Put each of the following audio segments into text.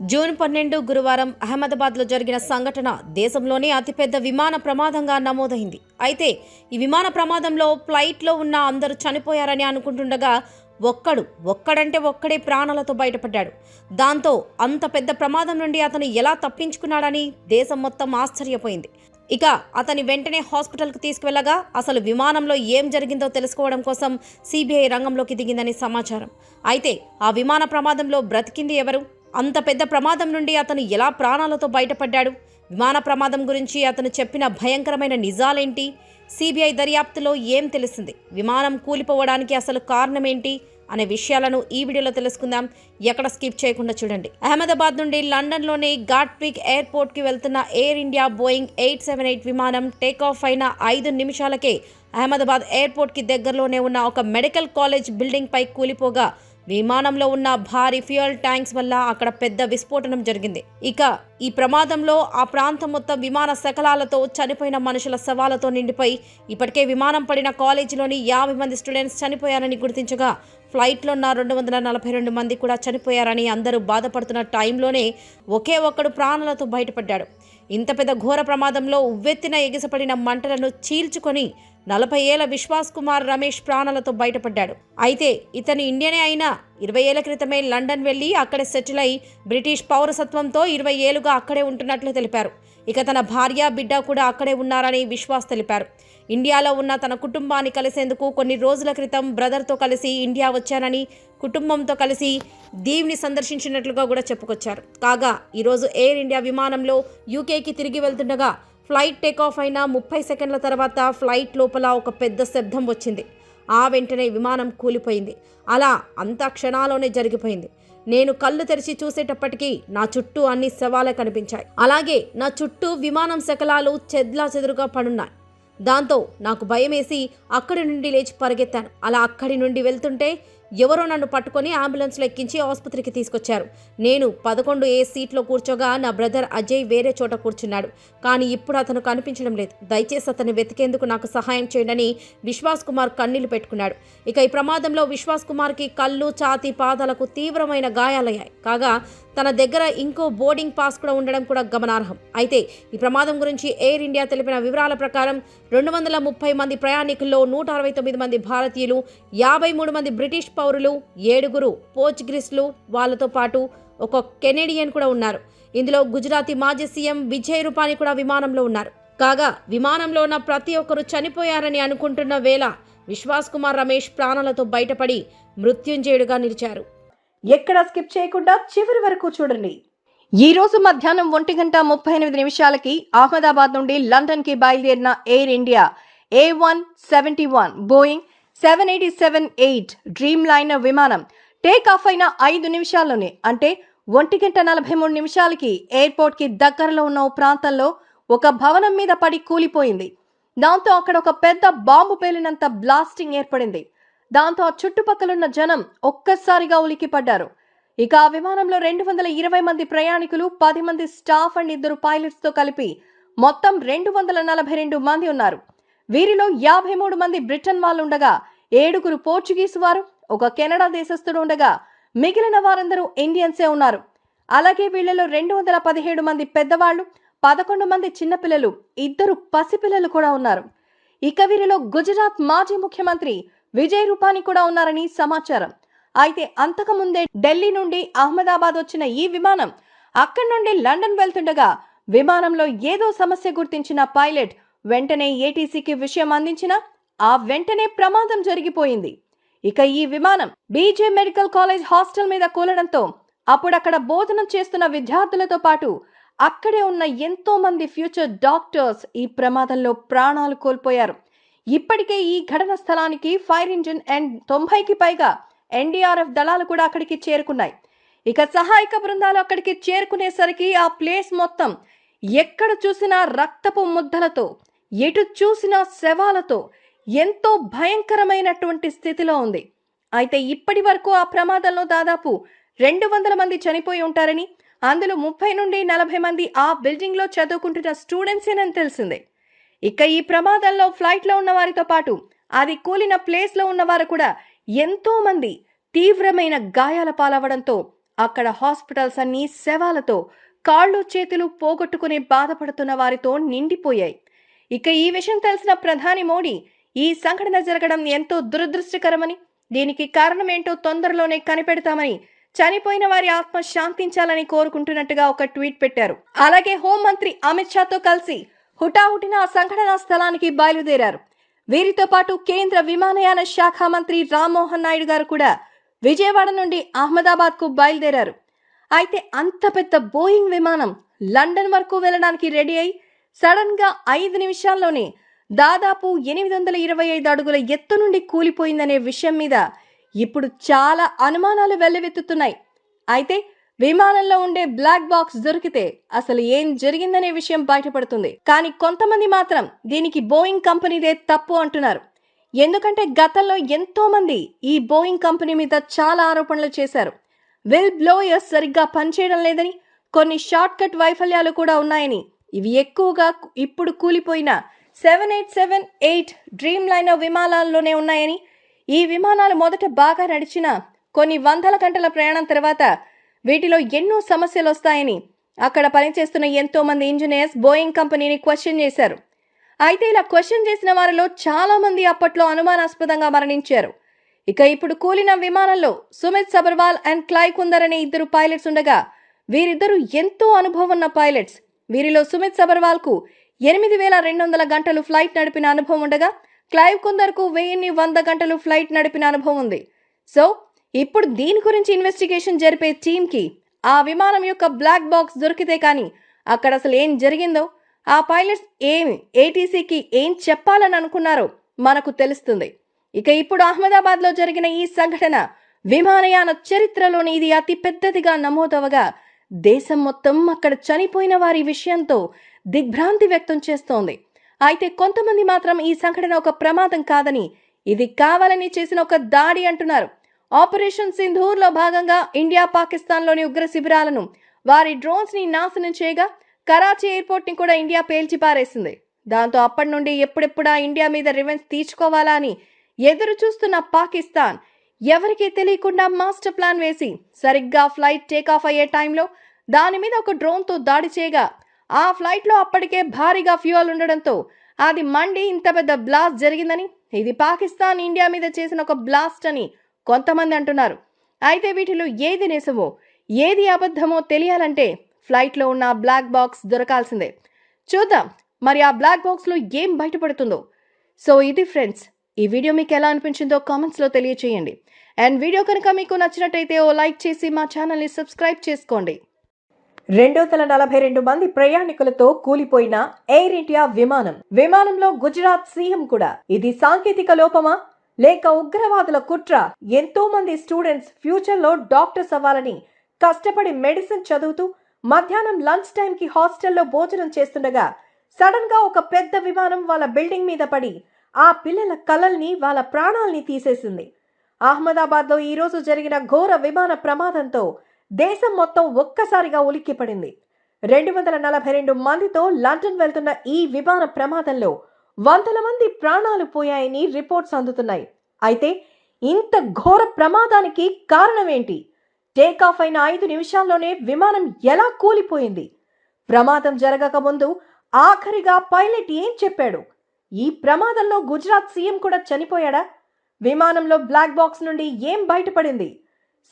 June పన్నెండు గురువారం అహ్మదాబాద్లో జరిగిన సంఘటన దేశంలోనే అతిపెద్ద విమాన ప్రమాదంగా నమోదైంది. అయితే ఈ విమాన ప్రమాదంలో ఫ్లైట్లో ఉన్న అందరూ చనిపోయారని అనుకుంటుండగా ఒక్కడు ఒక్కడంటే ఒక్కడే ప్రాణాలతో బయటపడ్డాడు. దాంతో అంత పెద్ద ప్రమాదం నుండి అతను ఎలా తప్పించుకున్నాడని దేశం మొత్తం ఆశ్చర్యపోయింది. ఇక అతని వెంటనే హాస్పిటల్కు తీసుకువెళ్ళగా అసలు విమానంలో ఏం జరిగిందో తెలుసుకోవడం కోసం సిబిఐ రంగంలోకి దిగిందని సమాచారం. అయితే ఆ విమాన ప్రమాదంలో బ్రతికింది ఎవరు? అంత పెద్ద ప్రమాదం నుండి అతను ఎలా ప్రాణాలతో బయటపడ్డాడు? విమాన ప్రమాదం గురించి అతను చెప్పిన భయంకరమైన నిజాలేంటి? సిబిఐ దర్యాప్తులో ఏం తెలిసింది? విమానం కూలిపోవడానికి అసలు కారణం ఏంటి అనే విషయాలను ఈ వీడియోలో తెలుసుకుందాం. ఎక్కడ స్కిప్ చేయకుండా చూడండి. అహ్మదాబాద్ నుండి లండన్లోని ఘాట్విక్ ఎయిర్పోర్ట్కి వెళ్తున్న Air India Boeing eight seven eight విమానం టేకాఫ్ అయిన ఐదు నిమిషాలకే అహ్మదాబాద్ ఎయిర్పోర్ట్కి దగ్గరలోనే ఉన్న ఒక మెడికల్ కాలేజ్ బిల్డింగ్ పై కూలిపోగా విమానంలో ఉన్న భారీ ఫ్యూయల్ ట్యాంక్స్ వల్ల అక్కడ పెద్ద విస్ఫోటనం జరిగింది. ఇక ఈ ప్రమాదంలో ఆ ప్రాంతం మొత్తం విమాన శకలాలతో చనిపోయిన మనుషుల శవాలతో నిండిపోయి ఇప్పటికే విమానం పడిన కాలేజీలోని యాభై మంది స్టూడెంట్స్ చనిపోయారని గుర్తించగా ఫ్లైట్లో ఉన్న రెండు వందల నలభై రెండు మంది కూడా చనిపోయారని అందరూ బాధపడుతున్న టైంలోనే ఒకే ఒక్కడు ప్రాణాలతో బయటపడ్డాడు. ఇంత పెద్ద ఘోర ప్రమాదంలో ఉవ్వెత్తిన ఎగిసపడిన మంటలను చీల్చుకొని నలభై ఏళ్ళ విశ్వాస్ కుమార్ రమేష్ ప్రాణాలతో బయటపడ్డాడు. అయితే ఇతను ఇండియనే అయినా ఇరవై ఏళ్ళ క్రితమే లండన్ వెళ్ళి అక్కడే సెటిల్ అయి బ్రిటిష్ పౌరసత్వంతో ఇరవై ఏళ్ళుగా అక్కడే ఉంటున్నట్లు తెలిపారు. ఇక తన భార్య బిడ్డ కూడా అక్కడే ఉన్నారని విశ్వాస్ తెలిపారు. ఇండియాలో ఉన్న తన కుటుంబాన్ని కలిసేందుకు కొన్ని రోజుల క్రితం బ్రదర్తో కలిసి ఇండియా వచ్చానని కుటుంబంతో కలిసి దీవ్ని సందర్శించినట్లుగా కూడా చెప్పుకొచ్చారు. కాగా ఈరోజు ఎయిర్ ఇండియా విమానంలో యూకేకి తిరిగి వెళ్తుండగా ఫ్లైట్ టేకాఫ్ అయిన ముప్పై సెకండ్ల తర్వాత ఫ్లైట్ లోపల ఒక పెద్ద శబ్దం వచ్చింది. ఆ వెంటనే విమానం కూలిపోయింది. అలా అంతా క్షణాల్లోనే జరిగిపోయింది. నేను కళ్ళు తెరిచి చూసేటప్పటికీ నా చుట్టూ అన్ని శవాలే కనిపించాయి. అలాగే నా చుట్టూ విమానం శకలాలు చెద్లా చెదురుగా పడున్నాయి. దాంతో నాకు భయమేసి అక్కడి నుండి లేచి పరిగెత్తాను. అలా అక్కడి నుండి వెళ్తుంటే ఎవరో నన్ను పట్టుకొని అంబులెన్స్లో ఎక్కించి ఆసుపత్రికి తీసుకొచ్చారు. నేను పదకొండు ఏ సీట్లో కూర్చోగా నా బ్రదర్ అజయ్ వేరే చోట కూర్చున్నాడు. కానీ ఇప్పుడు అతను కనిపించడం లేదు. దయచేసి అతన్ని వెతికేందుకు నాకు సహాయం చేయండి విశ్వాస్ కుమార్ కన్నీళ్ళు పెట్టుకున్నాడు. ఇక ఈ ప్రమాదంలో విశ్వాస్ కుమార్కి కళ్ళు ఛాతీ పాదాలకు తీవ్రమైన గాయాలయ్యాయి. కాగా తన దగ్గర ఇంకో బోర్డింగ్ పాస్ కూడా ఉండడం కూడా గమనార్హం. అయితే ఈ ప్రమాదం గురించి ఎయిర్ ఇండియా తెలిపిన వివరాల ప్రకారం రెండు వందల ముప్పై మంది ప్రయాణికుల్లో నూట అరవై తొమ్మిది మంది భారతీయులు యాభై మూడు మంది బ్రిటిష్ పౌరులు ఏడుగురు పోర్చుగ్రీస్లు వాళ్ళతో పాటు ఒక కెనేడియన్ కూడా ఉన్నారు. ఇందులో గుజరాతీ మాజీ సీఎం విజయ్ రూపాని కూడా విమానంలో ఉన్నారు. కాగా విమానంలో ఉన్న ప్రతి ఒక్కరూ చనిపోయారని అనుకుంటున్న వేళ విశ్వాస్ కుమార్ రమేష్ ప్రాణాలతో బయటపడి మృత్యుంజయుడుగా నిలిచారు. ఎక్కడ స్కిప్ చేయకుండా చివరి వరకు చూడండి. ఈ రోజు మధ్యాహ్నం ఒంటి గంట ముప్పై ఎనిమిది నిమిషాలకి అహ్మదాబాద్ నుండి లండన్కి బయలుదేరిన Air India A one seventy one Boeing seven eighty seven eight Dreamliner విమానం టేక్ ఆఫ్ అయిన ఐదు నిమిషాల్లోనే అంటే ఒంటి గంట నలభై మూడు నిమిషాలకి ఎయిర్పోర్ట్కి దగ్గరలో ఉన్న ఓ ప్రాంతంలో ఒక భవనం మీద పడి కూలిపోయింది. దాంతో అక్కడ ఒక పెద్ద బాంబు పేలినంత బ్లాస్టింగ్ ఏర్పడింది. దాంతో ఆ చుట్టుపక్కలున్న జనం ఒక్కసారిగా ఉలికిపడ్డారు ఇక ఆ విమానంలో రెండు వందల ఇరవై మంది ప్రయాణికులు పది మంది స్టాఫ్ అండ్ ఇద్దరు పైలట్స్తో కలిపి మొత్తం రెండు వందల నలభై రెండు మంది ఉన్నారు. వీరిలో యాభై మూడు మంది బ్రిటన్ వాళ్ళు ఉండగా ఏడుగురు పోర్చుగీస్ వారు ఒక కెనడా దేశస్థుడు ఉండగా మిగిలిన వారందరూ ఇండియన్సే ఉన్నారు. అలాగే వీళ్ళలో రెండు వందల పదిహేడు మంది పెద్దవాళ్ళు పదకొండు మంది చిన్నపిల్లలు ఇద్దరు పసిపిల్లలు కూడా ఉన్నారు. ఇక వీరిలో గుజరాత్ మాజీ ముఖ్యమంత్రి విజయ్ రూపాని కూడా ఉన్నారని సమాచారం. అయితే అంతకుముందే ఢిల్లీ నుండి అహ్మదాబాద్ వచ్చిన ఈ విమానం అక్కడి నుండి లండన్ వెళ్తుండగా విమానంలో ఏదో సమస్య గుర్తించిన పైలట్ వెంటనే ఏటీసీకి విషయం అందించిన ఆ వెంటనే ప్రమాదం జరిగిపోయింది. ఇక ఈ విమానం బీజే మెడికల్ కాలేజ్ హాస్టల్ మీద కూలడంతో అప్పుడక్కడ బోధన చేస్తున్న విద్యార్థులతో పాటు అక్కడే ఉన్న ఎంతో మంది ఫ్యూచర్ డాక్టర్స్ ఈ ప్రమాదంలో ప్రాణాలు కోల్పోయారు. ఇప్పటికే ఈ ఘటన స్థలానికి ఫైర్ ఇంజిన్ అండ్ తొంభైకి పైగా ఎన్డీఆర్ఎఫ్ దళాలు కూడా అక్కడికి చేరుకున్నాయి. ఇక సహాయక బృందాలు అక్కడికి చేరుకునేసరికి ఆ ప్లేస్ మొత్తం ఎక్కడ చూసినా రక్తపు ముద్దలతో ఎటు చూసినా శవాలతో ఎంతో భయంకరమైనటువంటి స్థితిలో ఉంది. అయితే ఇప్పటి వరకు ఆ ప్రమాదంలో దాదాపు రెండు వందల మంది చనిపోయి ఉంటారని అందులో ముప్పై నుండి నలభై మంది ఆ బిల్డింగ్లో చదువుకుంటున్న స్టూడెంట్సేనని తెలిసిందే. ఇక ఈ ప్రమాదంలో ఫ్లైట్లో ఉన్న వారితో పాటు అది కూలిన ప్లేస్లో ఉన్నవారు కూడా ఎంతో మంది తీవ్రమైన గాయాల పాలవడంతో అక్కడ హాస్పిటల్స్ అన్నీ శవాలతో కాళ్ళు చేతులు పోగొట్టుకుని బాధపడుతున్న వారితో నిండిపోయాయి. ఇక ఈ విషయం తెలిసిన ప్రధాని మోడీ ఈ సంఘటన జరగడం ఎంతో దురదృష్టకరమని దీనికి కారణం ఏంటో తొందరలోనే కనిపెడతామని చనిపోయిన వారి ఆత్మ శాంతించాలని కోరుకుంటున్నట్టుగా ఒక ట్వీట్ పెట్టారు. అలాగే హోంమంత్రి అమిత్ షాతో కలిసి హుటాహుటిన సంఘటనా స్థలానికి బయలుదేరారు. వీరితో పాటు కేంద్ర విమానయాన శాఖ మంత్రి రామ్మోహన్ నాయుడు గారు కూడా విజయవాడ నుండి అహ్మదాబాద్కు బయలుదేరారు. అయితే అంత పెద్ద బోయింగ్ విమానం లండన్ వరకు వెళ్ళడానికి రెడీ అయి సడన్గా ఐదు నిమిషాల్లోనే దాదాపు ఎనిమిది వందల ఇరవై ఐదు అడుగుల ఎత్తు నుండి కూలిపోయిందనే విషయం మీద ఇప్పుడు చాలా అనుమానాలు వెల్లువెత్తుతున్నాయి. అయితే విమానంలో ఉండే బ్లాక్ బాక్స్ దొరికితే అసలు ఏం జరిగిందనే విషయం బయటపడుతుంది. కానీ కొంతమంది మాత్రం దీనికి బోయింగ్ కంపెనీదే తప్పు అంటున్నారు. ఎందుకంటే గతంలో ఎంతో మంది ఈ బోయింగ్ కంపెనీ మీద చాలా ఆరోపణలు చేశారు. విల్ బ్లోయర్స్ సరిగ్గా పనిచేయడం లేదని కొన్ని షార్ట్ కట్ వైఫల్యాలు కూడా ఉన్నాయని ఇవి ఎక్కువగా ఇప్పుడు కూలిపోయిన seven eight seven eight Dreamliner విమానాల్లోనే ఉన్నాయని ఈ విమానాలు మొదట బాగా నడిచిన కొన్ని వందల గంటల ప్రయాణం తర్వాత వీటిలో ఎన్నో సమస్యలు వస్తాయని అక్కడ పనిచేస్తున్న ఎంతో మంది ఇంజనీర్స్ బోయింగ్ కంపెనీని క్వశ్చన్ చేశారు. అయితే ఇలా క్వశ్చన్ చేసిన వారిలో చాలా మంది అప్పట్లో అనుమానాస్పదంగా మరణించారు. ఇక ఇప్పుడు కూలిన విమానంలో సుమిత్ సబర్వాల్ అండ్ క్లాయ్ కుందర్ అనే ఇద్దరు పైలట్స్ ఉండగా వీరిద్దరూ ఎంతో అనుభవం ఉన్న పైలట్స్. వీరిలో సుమిత్ సబర్వాల్కు ఎనిమిది వేల రెండు వందల గంటలు ఫ్లైట్ నడిపిన అనుభవం ఉండగా క్లైవ్ కుందర్కు వెయ్యిన్ని వంద గంటలు ఫ్లైట్ నడిపిన అనుభవం ఉంది. సో ఇప్పుడు దీని గురించి ఇన్వెస్టిగేషన్ జరిపే టీంకి ఆ విమానం యొక్క బ్లాక్ బాక్స్ దొరికితే కానీ అక్కడ అసలు ఏం జరిగిందో ఆ పైలట్స్ ఏమి ఏటీసీకి ఏం చెప్పాలని అనుకున్నారో మనకు తెలుస్తుంది. ఇక ఇప్పుడు అహ్మదాబాద్లో జరిగిన ఈ సంఘటన విమానయాన చరిత్రలోని ఇది అతి పెద్దదిగా నమోదవగా దేశం మొత్తం అక్కడ చనిపోయిన వారి విషయంతో దిగ్భ్రాంతి వ్యక్తం చేస్తోంది. అయితే కొంతమంది మాత్రం ఈ సంఘటన ఒక ప్రమాదం కాదని ఇది కావాలని చేసిన ఒక దాడి అంటున్నారు. ఆపరేషన్ సింధూర్లో భాగంగా ఇండియా పాకిస్తాన్లోని ఉగ్ర శిబిరాలను వారి డ్రోన్స్ని నాశనం చేయగా కరాచీ ఎయిర్పోర్ట్ని కూడా ఇండియా పేల్చిపారేసింది. దాంతో అప్పటి నుండి ఎప్పుడెప్పుడా ఇండియా మీద రివెంజ్ తీర్చుకోవాలా అని ఎదురు చూస్తున్న పాకిస్తాన్ ఎవరికీ తెలియకుండా మాస్టర్ ప్లాన్ వేసి సరిగ్గా ఫ్లైట్ టేక్ ఆఫ్ అయ్యే టైంలో దాని మీద ఒక డ్రోన్తో దాడి చేయగా ఆ ఫ్లైట్లో అప్పటికే భారీగా ఫ్యూయల్ ఉండడంతో అది మండి ఇంత పెద్ద బ్లాస్ట్ జరిగిందని ఇది పాకిస్తాన్ ఇండియా మీద చేసిన ఒక బ్లాస్ట్ అని కొంతమంది అంటున్నారు. అయితే వీటిలో ఏది నిజమో ఏది అబద్ధమో తెలియాలంటే ఫ్లైట్లో ఉన్న బ్లాక్ బాక్స్ దొరకాల్సిందే. చూద్దాం మరి ఆ బ్లాక్ బాక్స్లో ఏం బయటపడుతుందో. సో ఇది ఫ్రెండ్స్ ఈ వీడియో మీకు ఎలా అనిపించిందో కామెంట్స్లో తెలియచేయండి. అండ్ వీడియో కనుక మీకు నచ్చినట్టయితే ఓ లైక్ చేసి మా ఛానల్ని సబ్స్క్రైబ్ చేసుకోండి. రెండు వందల నలభై రెండు మంది ప్రయాణికులతో కూలిపోయిన ఎయిర్ ఇండియా విమానం. విమానంలో గుజరాత్ సీఎం కూడా. ఇది సాంకేతిక లోపమా? లేక ఉగ్రవాదుల కుట్ర. ఎంతో మంది స్టూడెంట్స్ ఫ్యూచర్లో డాక్టర్స్ అవ్వాలని కష్టపడి మెడిసిన్ చదువుతూ మధ్యాహ్నం లంచ్ టైం కి హాస్టల్లో భోజనం చేస్తుండగా సడన్గా ఒక పెద్ద విమానం వాళ్ళ బిల్డింగ్ మీద పడి ఆ పిల్లల కలల్ని వాళ్ళ ప్రాణాల్ని తీసేసింది. అహ్మదాబాద్లో ఈ రోజు జరిగిన ఘోర విమాన ప్రమాదంతో దేశం మొత్తం ఒక్కసారిగా ఉలిక్కిపడింది రెండు వందల నలభై రెండు మందితో లండన్ వెళ్తున్న ఈ విమాన ప్రమాదంలో వందల మంది ప్రాణాలు పోయాయని రిపోర్ట్స్ అందుతున్నాయి. అయితే ఇంత ఘోర ప్రమాదానికి కారణమేంటి? టేక్ టేకాఫ్ అయిన ఐదు నిమిషాల్లోనే విమానం ఎలా కూలిపోయింది? ప్రమాదం జరగక ముందు ఆఖరిగా పైలట్ ఏం చెప్పాడు? ఈ ప్రమాదంలో గుజరాత్ సీఎం కూడా చనిపోయాడా? విమానంలో బ్లాక్ బాక్స్ నుండి ఏం బయటపడింది?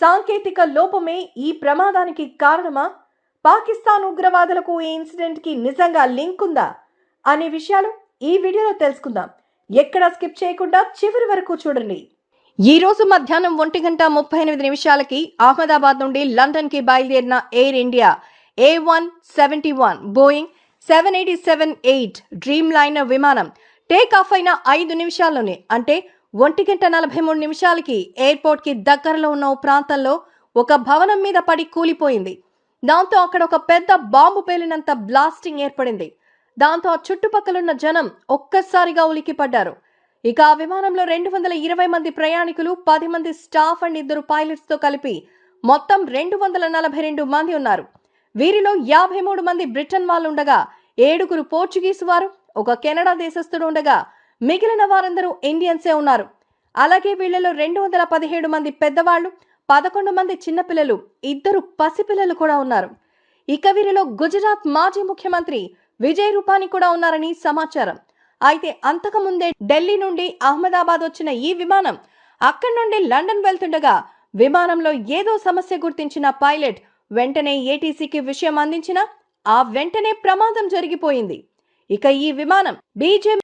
సాంకేతిక లోపమే ఈ ప్రమాదానికి కారణమా? పాకిస్తాన్ ఉగ్రవాదులకు ఈ ఇన్సిడెంట్కి నిజంగా లింక్ ఉందా? అనే విషయాలు ఈ వీడియోలో తెలుసుకుందాం. ఎక్కడా స్కిప్ చేయకుండా చివరి వరకు చూడండి. ఈ రోజు మధ్యాహ్నం ఒంటి గంట ముప్పై ఎనిమిది నిమిషాలకి అహ్మదాబాద్ నుండి లండన్కి బయలుదేరిన Air India A one seventy one Boeing seven eighty seven eight Dreamliner విమానం టేక్ ఆఫ్ అయిన ఐదు నిమిషాల్లోనే అంటే ఒంటి గంట నలభై మూడు నిమిషాలకి ఎయిర్పోర్ట్కి దగ్గరలో ఉన్న ఓ ప్రాంతంలో ఒక భవనం మీద పడి కూలిపోయింది. దాంతో అక్కడ ఒక పెద్ద బాంబు పేలినంత బ్లాస్టింగ్ ఏర్పడింది. దాంతో ఆ చుట్టుపక్కలున్న జనం ఒక్కసారిగా ఉలికిపడ్డారు ఇక ఆ విమానంలో రెండు వందల ఇరవై మంది ప్రయాణికులు పది మంది స్టాఫ్ అండ్ ఇద్దరు పైలట్స్తో కలిపి మొత్తం రెండు వందల నలభై రెండు మంది ఉన్నారు. వీరిలో యాభై మూడు మంది బ్రిటన్ వాళ్ళు ఉండగా ఏడుగురు పోర్చుగీస్ వారు ఒక కెనడా దేశస్థుడు ఉండగా మిగిలిన వారందరూ ఇండియన్సే ఉన్నారు. అలాగే వీళ్ళలో రెండు వందల పదిహేడు మంది పెద్దవాళ్ళు పదకొండు మంది చిన్నపిల్లలు ఇద్దరు పసిపిల్లలు కూడా ఉన్నారు. ఇక వీరిలో గుజరాత్ మాజీ ముఖ్యమంత్రి విజయ్ రూపానీ కూడా ఉన్నారని సమాచారం. అయితే అంతకుముందే ఢిల్లీ నుండి అహ్మదాబాద్ వచ్చిన ఈ విమానం అక్కడి నుండి లండన్ వెళ్తుండగా విమానంలో ఏదో సమస్య గుర్తించిన పైలట్ వెంటనే ఏటీసీకి విషయం అందించిన ఆ వెంటనే ప్రమాదం జరిగిపోయింది. ఇక ఈ విమానం బీజే